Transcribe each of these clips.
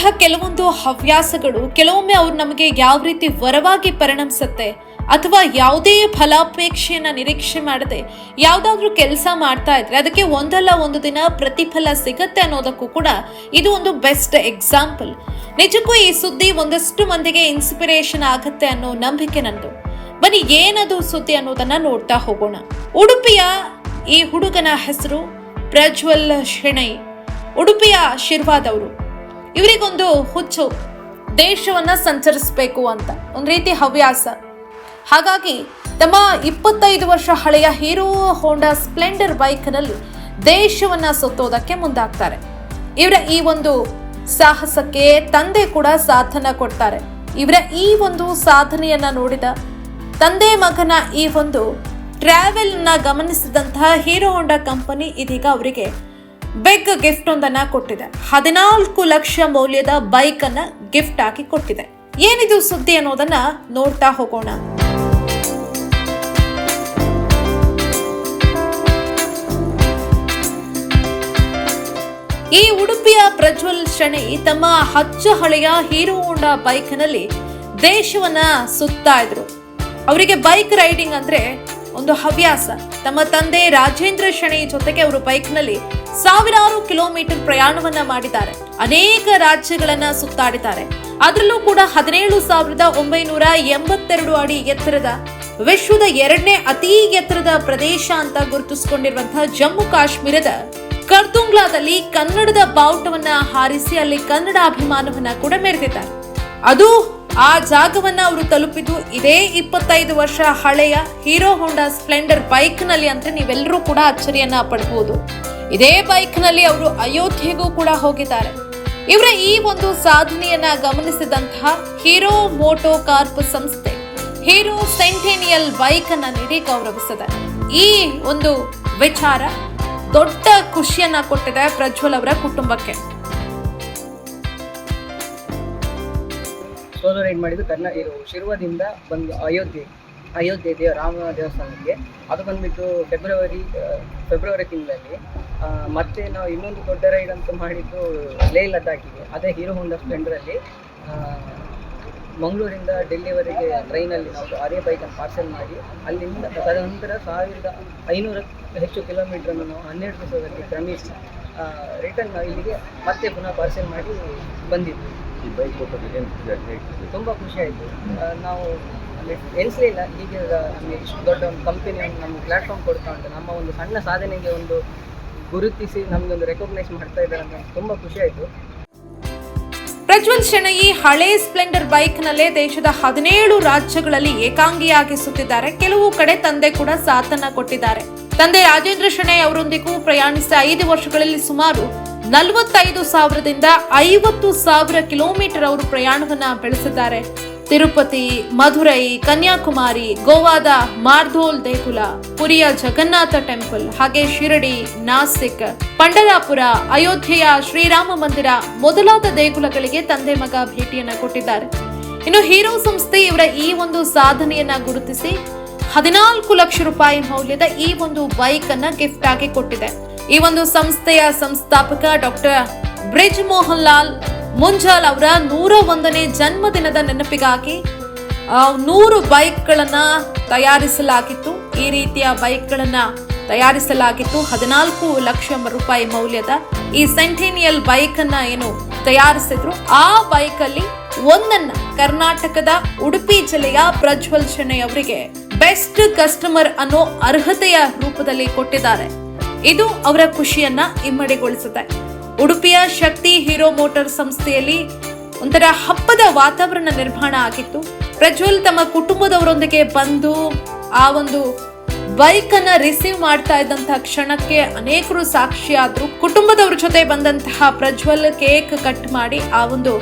ಮಾಡುವಂತಹ ಕೆಲವೊಂದು ಹವ್ಯಾಸಗಳು ಕೆಲವೊಮ್ಮೆ ಅವ್ರು ನಮಗೆ ಯಾವ ರೀತಿ ವರವಾಗಿ ಪರಿಣಮಿಸುತ್ತೆ ಅಥವಾ ಯಾವುದೇ ಫಲಾಪೇಕ್ಷೆಯನ್ನ ನಿರೀಕ್ಷೆ ಮಾಡದೆ ಯಾವುದಾದ್ರೂ ಕೆಲಸ ಮಾಡ್ತಾ ಇದ್ರೆ ಅದಕ್ಕೆ ಒಂದಲ್ಲ ಒಂದು ದಿನ ಪ್ರತಿಫಲ ಸಿಗತ್ತೆ ಅನ್ನೋದಕ್ಕೂ ಕೂಡ ಇದು ಒಂದು ಬೆಸ್ಟ್ ಎಕ್ಸಾಂಪಲ್. ನಿಜಕ್ಕೂ ಈ ಸುದ್ದಿ ಒಂದಷ್ಟು ಮಂದಿಗೆ ಇನ್ಸ್ಪಿರೇಷನ್ ಆಗುತ್ತೆ ಅನ್ನೋ ನಂಬಿಕೆ ನಂದು. ಬನ್ನಿ, ಏನದು ಸುದ್ದಿ ಅನ್ನೋದನ್ನ ನೋಡ್ತಾ ಹೋಗೋಣ. ಉಡುಪಿಯ ಈ ಹುಡುಗನ ಹೆಸರು ಪ್ರಜ್ವಲ್ ಶೆಣೈ. ಉಡುಪಿಯ ಶಿರ್ವಾದವರು ಇವರಿಗೊಂದು ಹುಚ್ಚು, ದೇಶವನ್ನ ಸಂಚರಿಸಬೇಕು ಅಂತ. ಒಂದು ರೀತಿ ಹವ್ಯಾಸ. ಹಾಗಾಗಿ ತಮ್ಮ ಇಪ್ಪತ್ತೈದು ವರ್ಷ ಹಳೆಯ ಹೀರೋ ಹೋಂಡಾ ಸ್ಪ್ಲೆಂಡರ್ ಬೈಕ್ನಲ್ಲಿ ದೇಶವನ್ನ ಸುತ್ತೋದಕ್ಕೆ ಮುಂದಾಗ್ತಾರೆ. ಇವರ ಈ ಒಂದು ಸಾಹಸಕ್ಕೆ ತಂದೆ ಕೂಡ ಸಾಥನ ಕೊಡ್ತಾರೆ. ಇವರ ಈ ಒಂದು ಸಾಧನೆಯನ್ನ ನೋಡಿದ ತಂದೆ ಮಗನ ಈ ಒಂದು ಟ್ರಾವೆಲ್ನ ಗಮನಿಸಿದಂತಹ ಹೀರೋ ಹೋಂಡಾ ಕಂಪನಿ ಇದೀಗ ಅವರಿಗೆ ಬಿಗ್ ಗಿಫ್ಟ್ ಒಂದನ್ನ ಕೊಟ್ಟಿದೆ. ಹದಿನಾಲ್ಕು ಲಕ್ಷ ಮೌಲ್ಯದ ಬೈಕ್ ಅನ್ನ ಗಿಫ್ಟ್ ಹಾಕಿ ಕೊಟ್ಟಿದೆ. ಏನಿದು ಸುದ್ದಿ ಅನ್ನೋದನ್ನ ನೋಡ್ತಾ ಹೋಗೋಣ. ಈ ಉಡುಪಿಯ ಪ್ರಜ್ವಲ್ ಶ್ರೇಣಿ ತಮ್ಮ ಹಚ್ಚ ಹಳೆಯ ಹೀರೋ ಹೋಂಡಾ ಬೈಕ್ನಲ್ಲಿ ದೇಶವನ್ನ ಸುತ್ತಾ ಇದ್ರು. ಅವರಿಗೆ ಬೈಕ್ ರೈಡಿಂಗ್ ಅಂದ್ರೆ ಒಂದು ಹವ್ಯಾಸ. ತಮ್ಮ ತಂದೆ ರಾಜೇಂದ್ರ ಶ್ರೇಣಿ ಜೊತೆಗೆ ಅವರು ಬೈಕ್ನಲ್ಲಿ ಸಾವಿರಾರು ಕಿಲೋಮೀಟರ್ ಪ್ರಯಾಣವನ್ನ ಮಾಡಿದ್ದಾರೆ. ಅನೇಕ ರಾಜ್ಯಗಳನ್ನ ಸುತ್ತಾಡಿದ್ದಾರೆ. ಅದರಲ್ಲೂ ಕೂಡ ಹದಿನೇಳು ಸಾವಿರದ ಒಂಬೈನೂರ ಎಂಬತ್ತೆರಡು ಅಡಿ ಎತ್ತರದ, ವಿಶ್ವದ ಎರಡನೇ ಅತಿ ಎತ್ತರದ ಪ್ರದೇಶ ಅಂತ ಗುರುತಿಸಿಕೊಂಡಿರುವಂತಹ ಜಮ್ಮು ಕಾಶ್ಮೀರದ ಕರ್ತುಂಗ್ಲಾದಲ್ಲಿ ಕನ್ನಡದ ಬಾವುಟವನ್ನ ಹಾರಿಸಿ ಅಲ್ಲಿ ಕನ್ನಡ ಅಭಿಮಾನವನ್ನ ಕೂಡ ಮೆರೆದಿದ್ದಾರೆ. ಅದು ಆ ಜಾಗವನ್ನ ಅವರು ತಲುಪಿದ್ದು ಇದೇ ಇಪ್ಪತ್ತೈದು ವರ್ಷ ಹಳೆಯ ಹೀರೋ ಹೋಂಡಾ ಸ್ಪ್ಲೆಂಡರ್ ಬೈಕ್ನಲ್ಲಿ ಅಂತ ನೀವೆಲ್ಲರೂ ಕೂಡ ಅಚ್ಚರಿಯನ್ನ ಪಡಬಹುದು ಇದೇ ಬೈಕ್ನಲ್ಲಿ ಅವರು ಅಯೋಧ್ಯೆಗೂ ಕೂಡ ಹೋಗಿದ್ದಾರೆ. ಇವರ ಈ ಒಂದು ಸಾಧನೆಯನ್ನ ಗಮನಿಸಿದಂತಹ ಹೀರೋ ಮೋಟೋ ಕಾರ್ಪ್ ಸಂಸ್ಥೆ, ಹೀರೋ ಸೆಂಟೇನಿಯಲ್ ಬೈಕ್ ಅನ್ನ ನೀಡಿ ಗೌರವಿಸಿದೆ. ಈ ಒಂದು ವಿಚಾರ ದೊಡ್ಡ ಖುಷಿಯನ್ನ ಕೊಟ್ಟಿದೆ ಪ್ರಜ್ವಲ್ ಅವರ ಕುಟುಂಬಕ್ಕೆ. ಸೋಲೋ ರೈಡ್ ಮಾಡಿದ್ದು ಕರ್ನಾ ಶಿರ್ವದಿಂದ ಬಂದು ಅಯೋಧ್ಯೆ ಅಯೋಧ್ಯೆ ದೇವ ರಾಮ ದೇವಸ್ಥಾನಕ್ಕೆ. ಅದು ಬಂದ್ಬಿಟ್ಟು ಫೆಬ್ರವರಿ ಫೆಬ್ರವರಿ ತಿಂಗಳಲ್ಲಿ. ಮತ್ತೆ ನಾವು ಇನ್ನೊಂದು ದೊಡ್ಡ ರೈಡ್ ಅಂತ ಮಾಡಿದ್ದು ಲೇ ಲದ್ದಾಖಿಗೆ ಅದೇ ಹೀರೋ ಹೋಂಡಾ ಸ್ಪ್ಲೆಂಡರಲ್ಲಿ ಮಂಗಳೂರಿಂದ ಡೆಲ್ಲಿವರೆಗೆ ಟ್ರೈನಲ್ಲಿ ನಾವು ಅದೇ ಬೈಕನ್ನು ಪಾರ್ಸೆಲ್ ಮಾಡಿ ಅಲ್ಲಿಂದ ತದನಂತರ ಸಾವಿರದ ಐನೂರಕ್ಕೂ ಹೆಚ್ಚು ಕಿಲೋಮೀಟ್ರನ್ನು ನಾವು ಹನ್ನೆರಡು ದಿವಸದಲ್ಲಿ ಕ್ರಮಿಸಿ ರಿಟರ್ನ್ ಇಲ್ಲಿಗೆ ಮತ್ತೆ ಪುನಃ ಪಾರ್ಸೆಲ್ ಮಾಡಿ ಬಂದಿದ್ವಿ. ಈ ಬೈಕ್ ತುಂಬ ಖುಷಿ ಆಯಿತು. ನಾವು ಎನಿಸಲಿಲ್ಲ ಈಗ ನಮಗೆ ಇಷ್ಟು ದೊಡ್ಡ ಒಂದು ಕಂಪನಿ ನಮಗೆ ಪ್ಲ್ಯಾಟ್ಫಾರ್ಮ್ ಕೊಡ್ತಾ ಉಂಟು. ನಮ್ಮ ಒಂದು ಸಣ್ಣ ಸಾಧನೆಗೆ ಒಂದು ಗುರುತಿಸಿ ನಮಗೆ ಒಂದು ರೆಕಗ್ನೈಸ್ ಮಾಡ್ತಾ ಇದ್ದಾರೆ ಅಂತ ತುಂಬ ಖುಷಿ ಆಯಿತು. ಪ್ರಜ್ವಲ್ ಶೆಣಯಿ ಹಳೆ ಸ್ಪ್ಲೆಂಡರ್ ಬೈಕ್ ನಲ್ಲೇ ದೇಶದ ಹದಿನೇಳು ರಾಜ್ಯಗಳಲ್ಲಿ ಏಕಾಂಗಿಯಾಗಿ ಸುತ್ತಿದ್ದಾರೆ ಕೆಲವು ಕಡೆ ತಂದೆ ಕೂಡ ಸಾಥನ್ನ ಕೊಟ್ಟಿದ್ದಾರೆ. ತಂದೆ ರಾಜೇಂದ್ರ ಶೆಣೈ ಅವರೊಂದಿಗೂ ಪ್ರಯಾಣಿಸಿದ ಐದು ವರ್ಷಗಳಲ್ಲಿ ಸುಮಾರು ನಲವತ್ತೈದು ಸಾವಿರದಿಂದ ಐವತ್ತು ಸಾವಿರ ಕಿಲೋಮೀಟರ್ ಅವರು ಪ್ರಯಾಣವನ್ನ ಬೆಳೆಸಿದ್ದಾರೆ. ತಿರುಪತಿ, ಮಧುರೈ, ಕನ್ಯಾಕುಮಾರಿ, ಗೋವಾದ ಮಾರ್ಧೋಲ್ ದೇಗುಲ, ಪುರಿಯ ಜಗನ್ನಾಥ ಟೆಂಪಲ್, ಹಾಗೆ ಶಿರಡಿ, ನಾಸಿಕ್, ಪಂಡರಾಪುರ, ಅಯೋಧ್ಯೆಯ ಶ್ರೀರಾಮ ಮಂದಿರ ಮೊದಲಾದ ದೇಗುಲಗಳಿಗೆ ತಂದೆ ಮಗ ಭೇಟಿಯನ್ನ ಕೊಟ್ಟಿದ್ದಾರೆ. ಇನ್ನು ಹೀರೋ ಸಂಸ್ಥೆ ಇವರ ಈ ಒಂದು ಸಾಧನೆಯನ್ನ ಗುರುತಿಸಿ ಹದಿನಾಲ್ಕು ಲಕ್ಷ ರೂಪಾಯಿ ಮೌಲ್ಯದ ಈ ಒಂದು ಬೈಕ್ ಅನ್ನ ಗಿಫ್ಟ್ ಆಗಿ ಕೊಟ್ಟಿದೆ. ಈ ಒಂದು ಸಂಸ್ಥೆಯ ಸಂಸ್ಥಾಪಕ ಡಾಕ್ಟರ್ ಬ್ರಿಜ್ ಮೋಹನ್ ಲಾಲ್ ಮುಂಜಾಲ್ ಅವರ ನೂರ ಒಂದನೇ ಜನ್ಮದಿನದ ನೆನಪಿಗಾಗಿ ನೂರು ಬೈಕ್ಗಳನ್ನ ತಯಾರಿಸಲಾಗಿತ್ತು. ಈ ರೀತಿಯ ಬೈಕ್ಗಳನ್ನ ತಯಾರಿಸಲಾಗಿತ್ತು. ಹದಿನಾಲ್ಕು ಲಕ್ಷ ರೂಪಾಯಿ ಮೌಲ್ಯದ ಈ ಸೆಂಟಿನಿಯಲ್ ಬೈಕ್ ಅನ್ನ ಏನು ತಯಾರಿಸಿದ್ರು. ಆ ಬೈಕ್ ಅಲ್ಲಿ ಒಂದನ್ನ ಕರ್ನಾಟಕದ ಉಡುಪಿ ಜಿಲ್ಲೆಯ ಪ್ರಜ್ವಲ್ ಅವರಿಗೆ ಬೆಸ್ಟ್ ಕಸ್ಟಮರ್ ಅನ್ನೋ ಅರ್ಹತೆಯ ರೂಪದಲ್ಲಿ ಕೊಟ್ಟಿದ್ದಾರೆ. ಇದು ಅವರ ಖುಷಿಯನ್ನ ಇಮ್ಮಡಿಗೊಳಿಸುತ್ತೆ ಉಡುಪಿಯ ಶಕ್ತಿ ಹೀರೋ ಮೋಟಾರ್ ಸಂಸ್ಥೆಯಲ್ಲಿ ಒಂಥರ ಹಬ್ಬದ ವಾತಾವರಣ ನಿರ್ಮಾಣ ಆಗಿತ್ತು. ಪ್ರಜ್ವಲ್ ತಮ್ಮ ಕುಟುಂಬದವರೊಂದಿಗೆ ಬಂದು ಆ ಒಂದು ಬೈಕ್ ಅನ್ನ ರಿಸೀವ್ ಮಾಡ್ತಾ ಇದ್ದಂತಹ ಕ್ಷಣಕ್ಕೆ ಅನೇಕರು ಸಾಕ್ಷಿಯಾದ್ರು. ಕುಟುಂಬದವ್ರ ಜೊತೆ ಬಂದಂತಹ ಪ್ರಜ್ವಲ್ ಕೇಕ್ ಕಟ್ ಮಾಡಿ ಆ ಒಂದು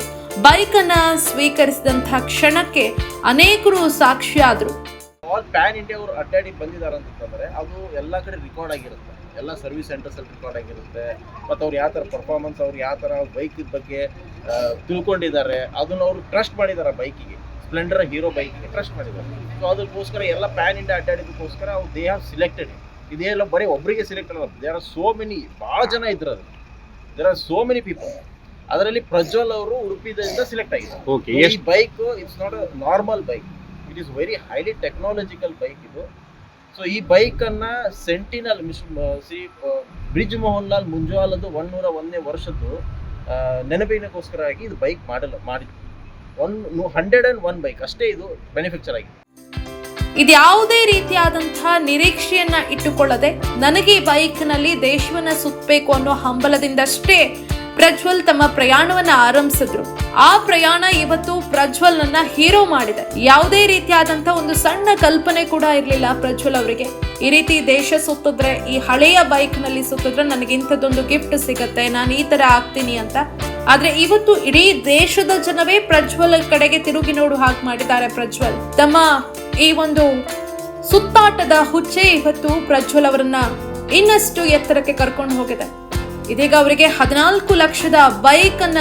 ಬೈಕ್ ಅನ್ನ ಸ್ವೀಕರಿಸಿದಂತಹ ಕ್ಷಣಕ್ಕೆ ಅನೇಕರು ಸಾಕ್ಷಿಯಾದ್ರು. ಪ್ಯಾನ್ ಇಂಡಿಯಾ ಅಡ್ಡಾಡಿ ಬಂದಿದ್ದಾರೆ ಅಂತಂದ್ರೆ ಅದು ಎಲ್ಲ ಕಡೆ ರೆಕಾರ್ಡ್ ಆಗಿರುತ್ತೆ. ಎಲ್ಲ ಸರ್ವಿಸ್ ಸೆಂಟರ್ಸ್ ಅಲ್ಲಿ ರೆಕಾರ್ಡ್ ಆಗಿರುತ್ತೆ. ಮತ್ತು ಅವ್ರು ಯಾವ ಥರ ಪರ್ಫಾರ್ಮೆನ್ಸ್ ಅವ್ರು ಯಾವ ಥರ ಬೈಕ್ ಬಗ್ಗೆ ತಿಳ್ಕೊಂಡಿದ್ದಾರೆ ಅದನ್ನ ಅವರು ಟ್ರಸ್ಟ್ ಮಾಡಿದ್ದಾರೆ ಬೈಕಿಗೆ ಸ್ಪ್ಲೆಂಡರ್ ಹೀರೋ ಬೈಕಿಗೆ ಟ್ರಸ್ಟ್ ಮಾಡಿದ್ದಾರೆ ಸೊ ಅದಕ್ಕೋಸ್ಕರ ಎಲ್ಲ ಪ್ಯಾನ್ ಇಂಡಿಯಾ ಅಡ್ಡಾಡಿದಕ್ಕೋಸ್ಕರ ಅವ್ರು ದೇ ಹ್ಯಾವ್ ಸಿಲೆಕ್ಟೆಡ್ ಇದೆಲ್ಲ ಬರೀ ಒಬ್ಬರಿಗೆ ಸಿಲೆಕ್ಟ್ ಅಲ್ಲ ದೇರ್ ಆರ್ ಸೋ ಮೆನಿ ಭಾಳ ಜನ ಇದ್ರು ಅದು there are so many people ಅದರಲ್ಲಿ ಪ್ರಜ್ವಲ್ ಅವರು ಉಡುಪಿದಿಂದ ಸಿಲೆಕ್ಟ್ ಆಗಿದೆ ಓಕೆ ಈ bike it's not a normal bike it is very highly technological bike ಇದು. ಸೊ ಈ ಬೈಕ್ ಅನ್ನ centennial miss C Brij Mohan Lal ಮುಂಜಾಲದ್ದು ಒನ್ನೂರ ಒಂದನೇ ವರ್ಷದ್ದು ನೆನಪಿನಕ್ಕೋಸ್ಕರ ಆಗಿ ಇದು ಬೈಕ್ ಮಾಡಲ್ ಮಾಡಿದ್ವಿ one hundred and one bike ಅಷ್ಟೇ ಇದು ಮ್ಯಾನುಫ್ಯಾಕ್ಚರ್ ಆಗಿದೆ. ಇದ್ಯಾವುದೇ ರೀತಿಯಾದಂತಹ ನಿರೀಕ್ಷೆಯನ್ನ ಇಟ್ಟುಕೊಳ್ಳದೆ, ನನಗೆ ಈ ಬೈಕ್ನಲ್ಲಿ ದೇಶವನ್ನ ಸುತ್ತಬೇಕು ಅನ್ನೋ ಹಂಬಲದಿಂದಷ್ಟೇ ಪ್ರಜ್ವಲ್ ತಮ್ಮ ಪ್ರಯಾಣವನ್ನ ಆರಂಭಿಸಿದ್ರು. ಆ ಪ್ರಯಾಣ ಇವತ್ತು ಪ್ರಜ್ವಲ್ ನನ್ನ ಹೀರೋ ಮಾಡಿದೆ. ಯಾವುದೇ ರೀತಿಯಾದಂತ ಒಂದು ಸಣ್ಣ ಕಲ್ಪನೆ ಕೂಡ ಇರಲಿಲ್ಲ ಪ್ರಜ್ವಲ್ ಅವರಿಗೆ. ಈ ರೀತಿ ದೇಶ ಸುತ್ತಿದ್ರೆ, ಈ ಹಳೆಯ ಬೈಕ್ನಲ್ಲಿ ಸುತ್ತಿದ್ರೆ ನನಗೆ ಇಂಥದ್ದೊಂದು ಗಿಫ್ಟ್ ಸಿಗತ್ತೆ, ನಾನು ಈ ತರ ಆಗ್ತೀನಿ ಅಂತ. ಆದ್ರೆ ಇವತ್ತು ಇಡೀ ದೇಶದ ಜನವೇ ಪ್ರಜ್ವಲ್ ಕಡೆಗೆ ತಿರುಗಿ ನೋಡು ಹಾಗೆ ಮಾಡಿದ್ದಾರೆ ಪ್ರಜ್ವಲ್. ತಮ್ಮ ಈ ಒಂದು ಸುತ್ತಾಟದ ಹುಚ್ಚೆ ಇವತ್ತು ಪ್ರಜ್ವಲ್ ಅವರನ್ನ ಇನ್ನಷ್ಟು ಎತ್ತರಕ್ಕೆ ಕರ್ಕೊಂಡು ಹೋಗಿದೆ. ಇದೀಗ ಅವರಿಗೆ ಹದಿನಾಲ್ಕು ಲಕ್ಷದ ಬೈಕ್ ಅನ್ನ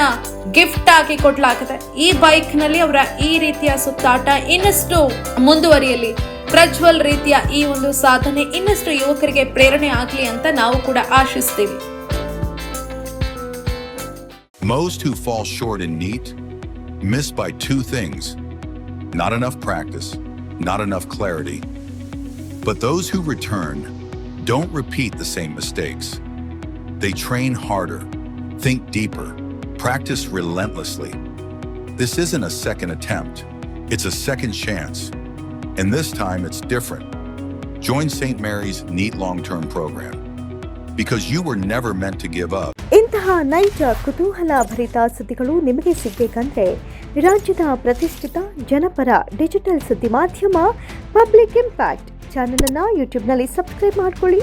ಗಿಫ್ಟ್ ಆಗಿ ಕೊಡ್ಲಾಗಿದೆ ಈ ಬೈಕ್ನಲ್ಲಿ ಅವರ ಈ ರೀತಿಯ ಸುತ್ತಾಟ ಇನ್ನಷ್ಟು ಮುಂದುವರಿಯಲಿ ಪ್ರಜ್ವಲ್ ರೀತಿಯ ಈ ಒಂದು ಸಾಧನೆ ಇನ್ನಷ್ಟು ಯುವಕರಿಗೆ ಪ್ರೇರಣೆ ಆಗಲಿ ಅಂತ ನಾವು ಕೂಡ ಆಶಿಸ್ತೀವಿ Most who fall short in NEAT miss by two things not enough practice, not enough clarity. But those who return don't repeat the same mistakes. They train harder, think deeper, practice relentlessly. This isn't a second attempt, it's a second chance. And this time it's different. Join St. Mary's NEAT long term program. Because you were never meant to give up. ಇಂತಹ ನೈಜ ಕುತೂಹಲ ಭರಿತ ಸುದ್ದಿಗಳು ನಿಮಗೆ ಸಿಗಬೇಕಂದ್ರೆ ರಾಜ್ಯದ ಪ್ರತಿಷ್ಠಿತ ಜನಪರ digital ಸುದ್ದಿ ಮಾಧ್ಯಮ ಪಬ್ಲಿಕ್ ಇಂಪ್ಯಾಕ್ಟ್ ಚಾನಲನ್ನು ಯೂಟ್ಯೂಬ್ನಲ್ಲಿ ಸಬ್ಸ್ಕ್ರೈಬ್ ಮಾಡ್ಕೊಳ್ಳಿ